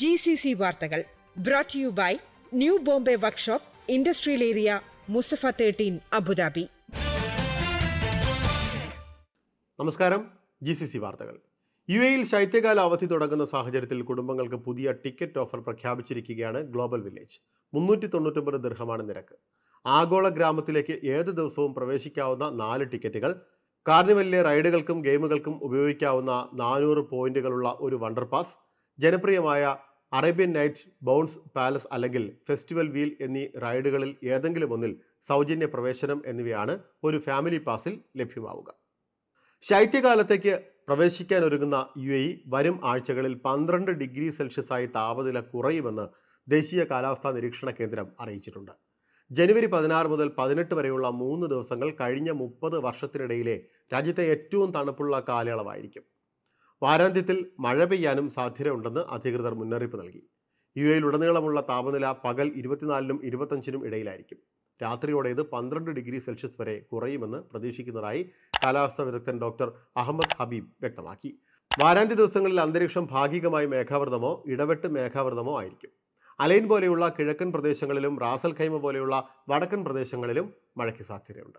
G C C വാർത്തകൾ brought you by New Bombay workshop industrial area Musaffah thirteen Abu Dhabi നമസ്കാരം. G C C വാർത്തകൾ. യു എയിൽ ശൈത്യകാല അവധി തുടങ്ങുന്ന സാഹചര്യത്തിൽ കുടുംബങ്ങൾക്ക് പുതിയ ടിക്കറ്റ് ഓഫർ പ്രഖ്യാപിച്ചിരിക്കുകയാണ് ഗ്ലോബൽ വില്ലേജ്. മുന്നൂറ്റി തൊണ്ണൂറ്റൊമ്പത് ദീർഘമാണ് നിരക്ക്. ആഗോള ഗ്രാമത്തിലേക്ക് ഏത് ദിവസവും പ്രവേശിക്കാവുന്ന നാല് ടിക്കറ്റുകൾ കാർണിവലിലെ റൈഡുകൾക്കും ഗെയിമുകൾക്കും ഉപയോഗിക്കാവുന്ന നാനൂറ് പോയിന്റുകളുള്ള ഒരു വണ്ടർ പാസ് ജനപ്രിയമായ അറേബ്യൻ നൈറ്റ് ബൗൺസ് പാലസ് അല്ലെങ്കിൽ ഫെസ്റ്റിവൽ വീൽ എന്നീ റൈഡുകളിൽ ഏതെങ്കിലും ഒന്നിൽ സൗജന്യ പ്രവേശനം എന്നിവയാണ് ഒരു ഫാമിലി പാസിൽ ലഭ്യമാവുക. ശൈത്യകാലത്തേക്ക് പ്രവേശിക്കാൻ ഒരുങ്ങുന്ന യു എ വരും ആഴ്ചകളിൽ പന്ത്രണ്ട് ഡിഗ്രി സെൽഷ്യസായി താപനില കുറയുമെന്ന് ദേശീയ കാലാവസ്ഥാ നിരീക്ഷണ കേന്ദ്രം അറിയിച്ചിട്ടുണ്ട്. ജനുവരി പതിനാറ് മുതൽ പതിനെട്ട് വരെയുള്ള മൂന്ന് ദിവസങ്ങൾ കഴിഞ്ഞ മുപ്പത് വർഷത്തിനിടയിലെ രാജ്യത്തെ ഏറ്റവും തണുപ്പുള്ള കാലയളവായിരിക്കും. വാരാന്ത്യത്തിൽ മഴ പെയ്യാനും സാധ്യതയുണ്ടെന്ന് അധികൃതർ മുന്നറിയിപ്പ് നൽകി. യു എയിലുടനീളമുള്ള താപനില പകൽ ഇരുപത്തിനാലിനും ഇരുപത്തഞ്ചിനും ഇടയിലായിരിക്കും. രാത്രിയോടെ ഇത് പന്ത്രണ്ട് ഡിഗ്രി സെൽഷ്യസ് വരെ കുറയുമെന്ന് പ്രതീക്ഷിക്കുന്നതായി കാലാവസ്ഥാ വിദഗ്ധൻ ഡോക്ടർ അഹമ്മദ് ഹബീബ് വ്യക്തമാക്കി. വാരാന്ത്യ ദിവസങ്ങളിൽ അന്തരീക്ഷം ഭാഗികമായി മേഘാവൃതമോ ഇടവെട്ട് മേഘാവൃതമോ ആയിരിക്കും. അലൈൻ പോലെയുള്ള കിഴക്കൻ പ്രദേശങ്ങളിലും റാസൽ ഖൈമ പോലെയുള്ള വടക്കൻ പ്രദേശങ്ങളിലും മഴയ്ക്ക് സാധ്യതയുണ്ട്.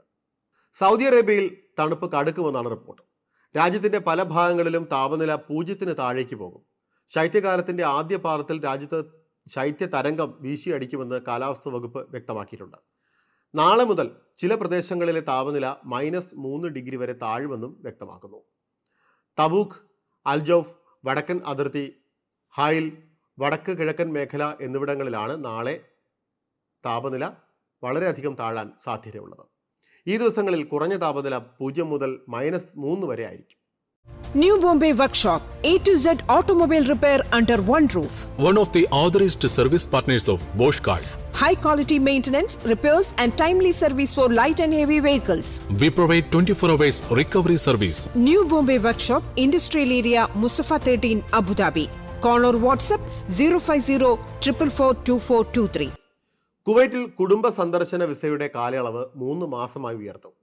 സൗദി അറേബ്യയിൽ തണുപ്പ് കടുക്കുമെന്നാണ് റിപ്പോർട്ട്. രാജ്യത്തിന്റെ പല ഭാഗങ്ങളിലും താപനില പൂജ്യത്തിന് താഴേക്ക് പോകും. ശൈത്യകാലത്തിന്റെ ആദ്യ പാദത്തിൽ രാജ്യത്ത് ശൈത്യ തരംഗം വീശിയടിക്കുമെന്ന് കാലാവസ്ഥാ വകുപ്പ് വ്യക്തമാക്കിയിട്ടുണ്ട്. നാളെ മുതൽ ചില പ്രദേശങ്ങളിലെ താപനില മൈനസ് മൂന്ന് ഡിഗ്രി വരെ താഴുമെന്നും വ്യക്തമാക്കുന്നു. തബൂഖ് അൽജോഫ് വടക്കൻ അതിർത്തി ഹായിൽ വടക്ക് കിഴക്കൻ മേഖല എന്നിവിടങ്ങളിലാണ് നാളെ താപനില വളരെയധികം താഴാൻ സാധ്യതയുള്ളത്. ഈ ദിവസങ്ങളിൽ കുറഞ്ഞ താപനില പൂജ്യം മുതൽ മൈനസ് മൂന്ന് വരെ ആയിരിക്കും New Bombay Workshop, A to Z automobile repair under one roof. one of the authorized service partners of Bosch Cars. high quality maintenance, repairs, and timely service for light and heavy vehicles. We provide 24 hours recovery service. New Bombay Workshop, Industrial Area, Musafa 13, Abu Dhabi. Call or WhatsApp 050 444 കുവൈറ്റിൽ കുടുംബ സന്ദർശന വിസയുടെ കാലയളവ് മൂന്ന് മാസമായി ഉയർത്തും.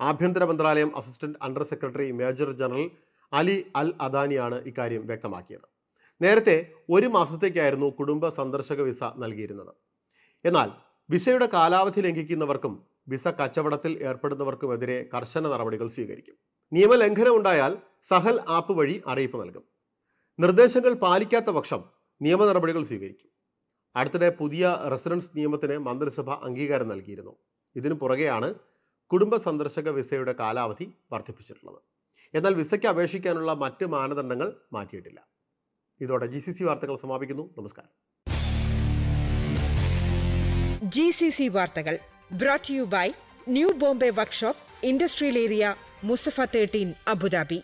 ആഭ്യന്തര മന്ത്രാലയം assistant under secretary major general Ali al അദാനിയാണ് ഇക്കാര്യം വ്യക്തമാക്കിയത്. നേരത്തെ ഒരു മാസത്തേക്കായിരുന്നു കുടുംബ സന്ദർശക വിസ നൽകിയിരുന്നത്. എന്നാൽ വിസയുടെ കാലാവധി ലംഘിക്കുന്നവർക്കും വിസ കച്ചവടത്തിൽ ഏർപ്പെടുന്നവർക്കുമെതിരെ കർശന നടപടികൾ സ്വീകരിക്കും. നിയമലംഘനം ഉണ്ടായാൽ സഹൽ ആപ്പ് വഴി അറിയിപ്പ് നൽകും. നിർദ്ദേശങ്ങൾ പാലിക്കാത്ത പക്ഷം നിയമ നടപടികൾ സ്വീകരിക്കും. അടുത്തിടെ പുതിയ റെസിഡൻസ് നിയമത്തിന് മന്ത്രിസഭ അംഗീകാരം നൽകിയിരുന്നു. ഇതിനു പുറകെയാണ് കുടുംബ സന്ദർശക വിസയുടെ കാലാവധി വർദ്ധിപ്പിച്ചിട്ടുള്ളത്. എന്നാൽ വിസയ്ക്ക് അപേക്ഷിക്കാനുള്ള മറ്റ് മാനദണ്ഡങ്ങൾ മാറ്റിയിട്ടില്ല. ഇതോടെ ജി സി സി വാർത്തകൾ സമാപിക്കുന്നു. നമസ്കാരം. ജി സി സി വാർത്തകൾ brought you by New Bombay workshop industrial area Musaffah thirteen Abu Dhabi